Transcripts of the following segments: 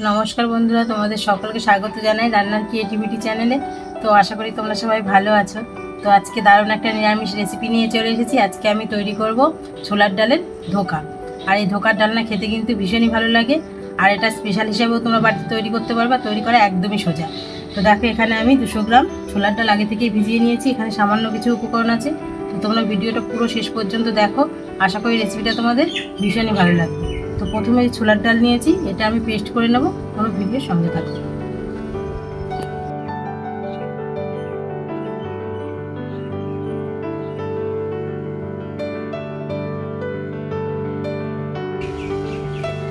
নমস্কার বন্ধুরা, তোমাদের সকলকে স্বাগত জানাই রান্নার ক্রিয়েটিভিটি চ্যানেলে তো আশা করি তোমরা সবাই ভালো আছো। তো আজকে দারুণ একটা নিরামিষ রেসিপি নিয়ে চলে এসেছি। আজকে আমি তৈরি করব ছোলার ডালের ধোকা। আর এই ধোকার ডালনা খেতে কিন্তু ভীষণই ভালো লাগে। আর এটা স্পেশাল হিসেবেও তোমরা বাড়িতে তৈরি করতে পারবা, তৈরি করা একদমই সোজা। তো দেখো, এখানে আমি দুশো গ্রাম ছোলার ডাল আগে থেকেই ভিজিয়ে নিয়েছি। এখানে সামান্য কিছু উপকরণ আছে। তো তোমরা ভিডিওটা পুরো শেষ পর্যন্ত দেখো। আশা করি রেসিপিটা তোমাদের ভীষণই ভালো লাগবে। তো প্রথমে এই ছোলার ডাল নিয়েছি, এটা আমি পেস্ট করে নেব তোমরা ভিডিওর সঙ্গে থাকো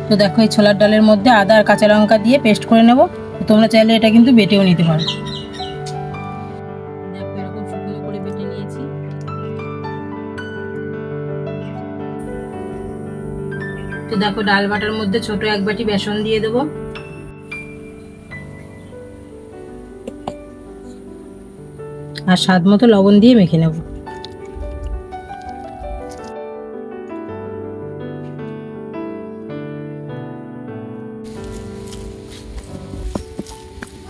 তো দেখো এই ছোলার ডালের মধ্যে আদা আর কাঁচা লঙ্কা দিয়ে পেস্ট করে নেব তোমরা চাইলে এটা কিন্তু বেটেও নিতে পারো। দেখো, ডাল বাটার মধ্যে ছোট এক বাটি বেসন দিয়ে দেবো। আর স্বাদ মতো লবণ দিয়ে মেখে নেব।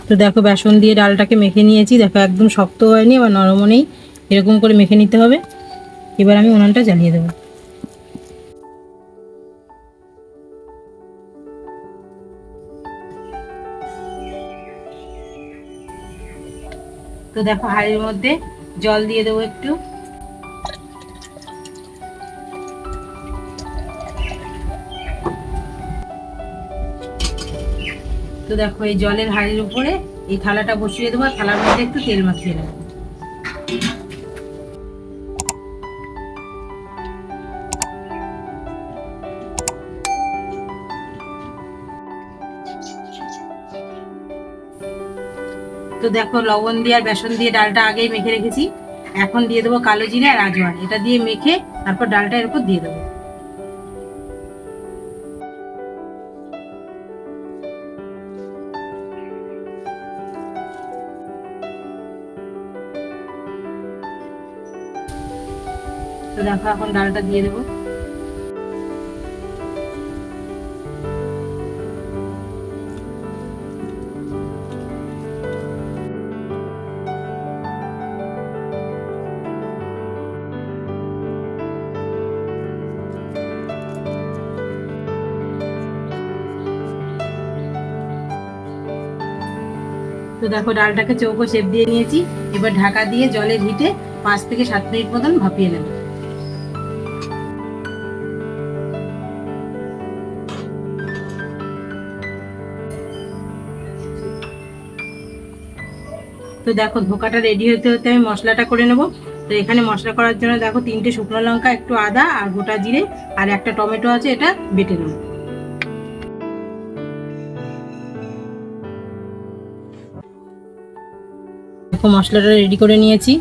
তো দেখো, বেসন দিয়ে ডালটাকে মেখে নিয়েছি। দেখো, একদম শক্ত হয়নি, আবার নরমও নেই। এরকম করে মেখে নিতে হবে। এবার আমি উনানটা জ্বালিয়ে দেবো। তো দেখো হাঁড়ির মধ্যে জল দিয়ে দেবো একটু। তো দেখো এই জলের হাঁড়ির উপরে এই থালাটা বসিয়ে দেবো থালার মধ্যে একটু তেল মাখিয়ে নেব। তো দেখো লবণ দিয়ে আর বেসন দিয়ে ডালটা আগেই মেখে রেখেছি। এখন দিয়ে দেবো কালো জিরে আর আজওয়ান এটা দিয়ে মেখে তারপর ডালটা এর উপর দিয়ে দেবো। তো দেখো এখন ডালটা দিয়ে দেবো। তো দেখো ডালটাকে চৌকো শেপ দিয়ে নিয়েছি। এবার ঢাকা দিয়ে জলে হিটে পাঁচ থেকে সাত মিনিট মতন ভাপিয়ে নেব। তো দেখো ধোকাটা রেডি হতে হতে আমি মশলাটা করে নেব। তো এখানে মশলা করার জন্য দেখো তিনটে শুকনো লঙ্কা, একটু আদা আর গোটা জিরে আর একটা টমেটো আছে, এটা বেটে নেব। দেখো মশলাটা রেডি করে নিয়েছি।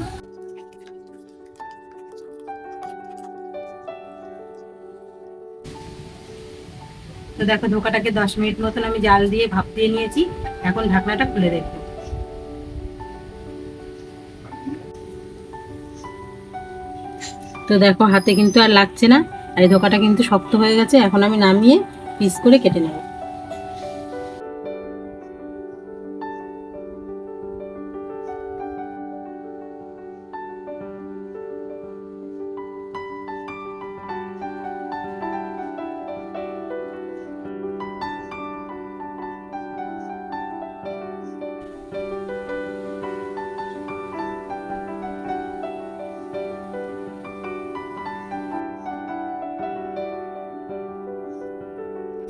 তো দেখো ধোকাটাকে দশ মিনিট মতন আমি জাল দিয়ে ভাপ দিয়ে নিয়েছি। এখন ঢাকনাটা খুলে দেখব। তো দেখো হাতে কিন্তু আর লাগছে না, আর এই ধোকাটা কিন্তু শক্ত হয়ে গেছে, এখন আমি নামিয়ে পিস করে কেটে নেব।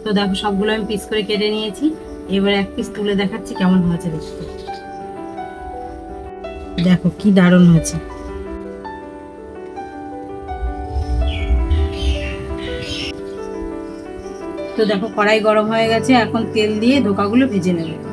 তো দেখো, সবগুলো আমি পিস করে কেটে নিয়েছি। এবার এক পিস তুলে দেখাচ্ছি কেমন হয়েছে দেখতে। দেখো কি দারুণ হয়েছে। তো দেখো, কড়াই গরম হয়ে গেছে, এখন তেল দিয়ে ধোকাগুলো ভেজে নেবে।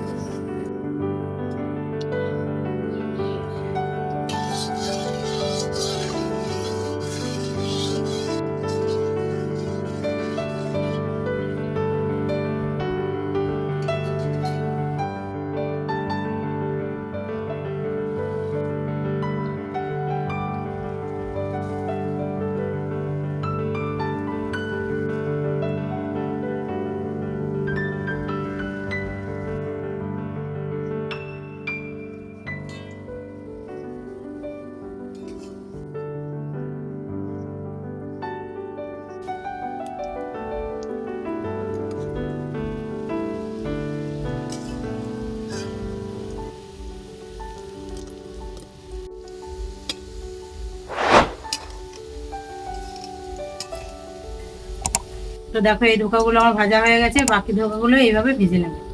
তো দেখো এই ধোকাগুলো আমার ভাজা হয়ে গেছে বাকি ধোকাগুলো এইভাবে ভেজে নেব।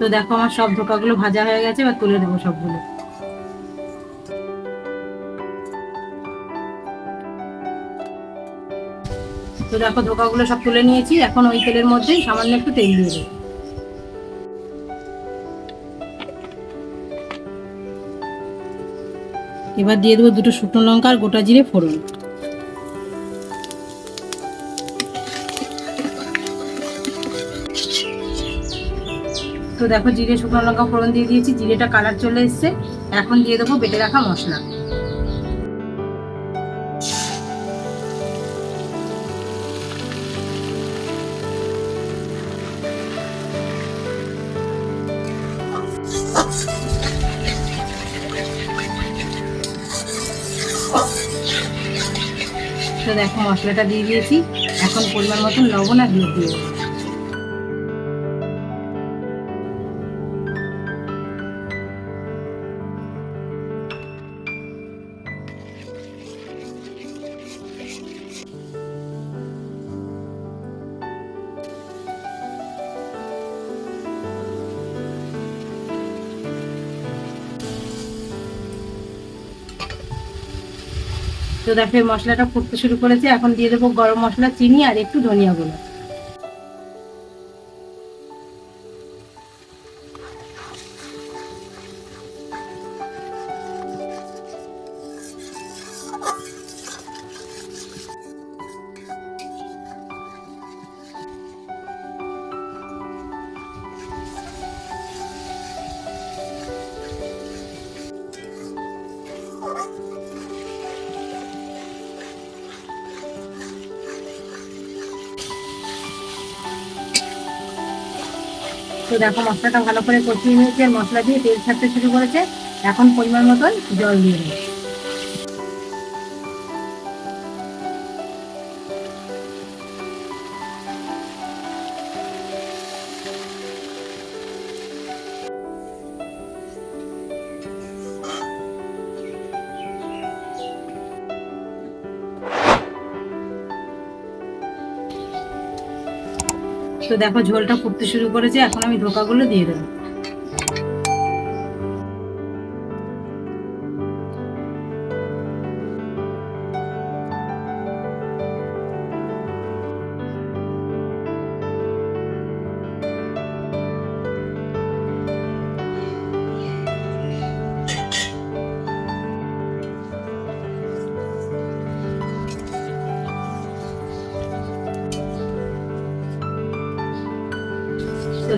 তো দেখো আমার সব ধোকাগুলো ভাজা হয়ে গেছে, এবার তুলে দেবো সবগুলো। তো দেখো ধোকাগুলো সব তুলে নিয়েছি, এখন ওই তেলের মধ্যেই সামান্য একটু তেল দিয়ে দেবো। এবার দিয়ে দেবো দুটো শুকনো লঙ্কা আর গোটা জিরে ফোড়ন। তো দেখো জিরে, শুকনো লঙ্কা, ফোড়ন দিয়ে দিয়েছি, জিরেটা কালার চলে এসছে। এখন দিয়ে দেবো বেটে রাখা মশলা। তো দেখো মশলাটা দিয়ে দিয়েছি। এখন পরিমাণ মতন লবণ আর দিয়ে দিয়ে তো দেখো মশলাটা ফুটতে শুরু করেছে। এখন দিয়ে দেবো গরম মশলা, চিনি আর একটু ধনিয়া গুঁড়ো। তো দেখো মশলাটা ভালো করে কষিয়ে নিয়েছে মশলা দিয়ে তেল ছাড়তে শুরু করেছে। এখন পরিমাণ মতন জল দিয়ে দেবো তো দেখো ঝোলটা ফুটতে শুরু করেছে এখন আমি ধোকাগুলো দিয়ে দেবো।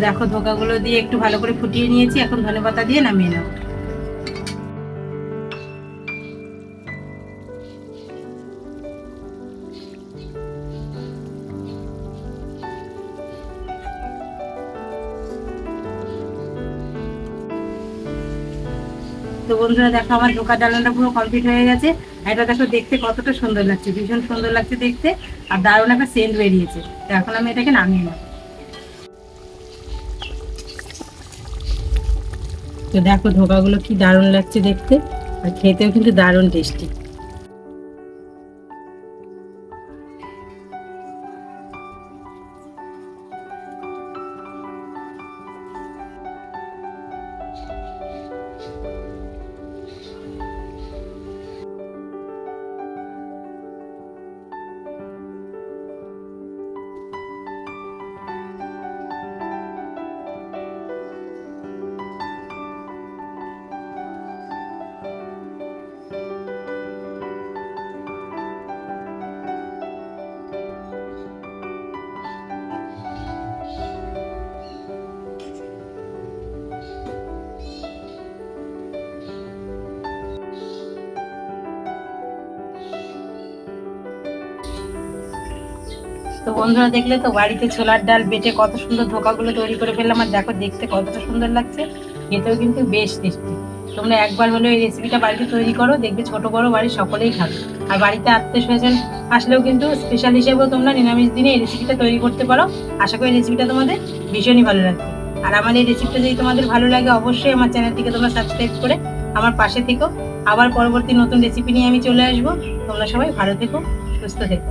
দেখো ধোকাগুলো দিয়ে একটু ভালো করে ফুটিয়ে নিয়েছি, এখন ধনে পাতা দিয়ে নামিয়ে নেব। তো বন্ধুরা, দেখো আমার ধোকা ডালনাটা পুরো কমপ্লিট হয়ে গেছে। এটা দেখো দেখতে কতটা সুন্দর লাগছে, ভীষণ সুন্দর লাগছে দেখতে। আর দারুণ একটা সেন্ট বেরিয়েছে। তো এখন আমি এটাকে নামিয়ে নেব। তো দেখো ধোকাগুলো কি দারুণ লাগছে দেখতে। আর খেতেও কিন্তু দারুণ টেস্টি। তো বন্ধুরা দেখলে তো বাড়িতে ছোলার ডাল বেটে কত সুন্দর ধোকাগুলো তৈরি করে ফেললাম, আর দেখো দেখতে কতটা সুন্দর লাগছে। খেতেও কিন্তু বেশ টেস্টি। তোমরা একবার হলেও এই রেসিপিটা বাড়িতে তৈরি করো, দেখবে ছোট বড় বাড়ির সকলেই খাবে। আর বাড়িতে আত্মীয় স্বজন আসলেও কিন্তু স্পেশাল হিসেবেও তোমরা নিরামিষ দিনে এই রেসিপিটা তৈরি করতে পারো। আশা করি রেসিপিটা তোমাদের ভীষণই ভালো লাগবে। আর আমার এই রেসিপিটা যদি তোমাদের ভালো লাগে, অবশ্যই আমার চ্যানেলটিকে তোমরা সাবস্ক্রাইব করে আমার পাশে থেকো। আবার পরবর্তী নতুন রেসিপি নিয়ে আমি চলে আসব। তোমরা সবাই ভালো থেকো, সুস্থ থেকো।